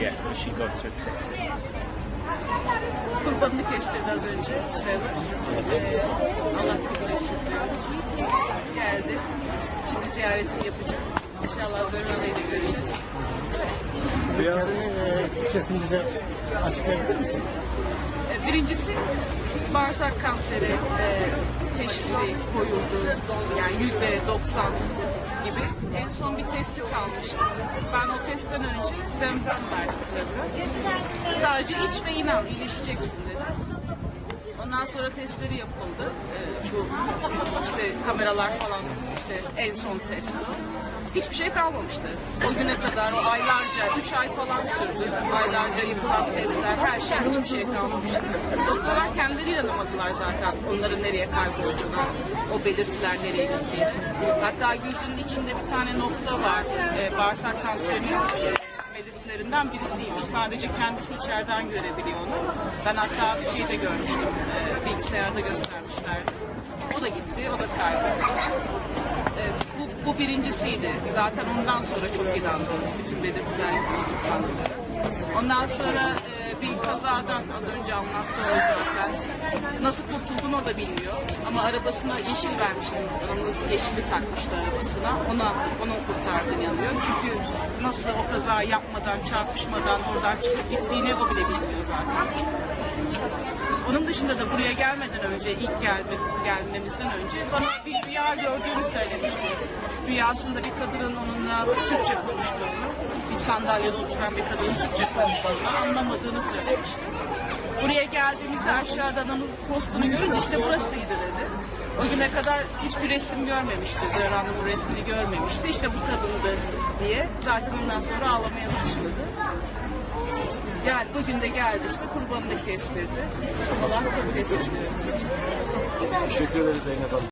yeah, she got to accept it. Kurbanını kestirdi az önce Trevor. Ee, Allah kabul etsin diyoruz. Geldi. Şimdi ziyaretini yapacak. İnşallah da göreceğiz. Rüyanın e, Türkçesini bize açıklayabilir misin? Ee, Birincisi işte bağırsak kanseri e, teşhisi koyuldu. Yani yüzde 90 gibi. En son bir testi kalmıştı. Ben o testten önce zemzem verdim. Sadece iç ve inan iyileşeceksin dedi. Ondan sonra testleri yapıldı. Ee, bu işte kameralar falan işte en son test. Hiçbir şey kalmamıştı. O güne kadar o aylarca, üç ay falan sürdü. Aylarca yapılan testler, her şey hiçbir şey kalmamıştı. Doktorlar kendileri inanamadılar zaten onların nereye kaybolduğuna, o belirtiler nereye gittiğine. Hatta gözünün içinde bir tane nokta var. Ee, bağırsak kanserinin e, belirtilerinden birisiymiş. Sadece kendisi içeriden görebiliyor onu. Ben hatta bir şeyde görmüştüm. e, bilgisayarda göstermişlerdi. O da gitti, o da kayboldu. Bu, birincisiydi. Zaten ondan sonra çok inandım. Bütün belirtiler yapıldıktan sonra. Ondan sonra e, bir kazadan az önce anlattı o zaten. Nasıl kurtulduğunu o da bilmiyor. Ama arabasına yeşil. Onun yeşili takmıştı arabasına. Ona onun kurtardığını inanıyor. Çünkü nasıl o kaza yapmadan, çarpışmadan oradan çıkıp gittiğini o bile bilmiyor zaten. Onun dışında da buraya gelmeden önce, ilk gelme, gelmemizden önce bana bir rüya gördüğünü söylemişti. Rüyasında bir kadının onunla Türkçe konuştuğunu, bir sandalyede oturan bir kadının Türkçe konuştuğunu anlamadığını söylemişti. Buraya geldiğimizde aşağıdan onun postunu görünce işte burasıydı dedi. O güne kadar hiçbir resim görmemişti. Zöhra Hanım'ın resmini görmemişti. İşte bu kadındı diye. Zaten ondan sonra ağlamaya başladı. Yani bugün de geldi işte kurbanını kestirdi. Allah kabul etsin diyoruz. Teşekkür ederiz Zeynep Hanım.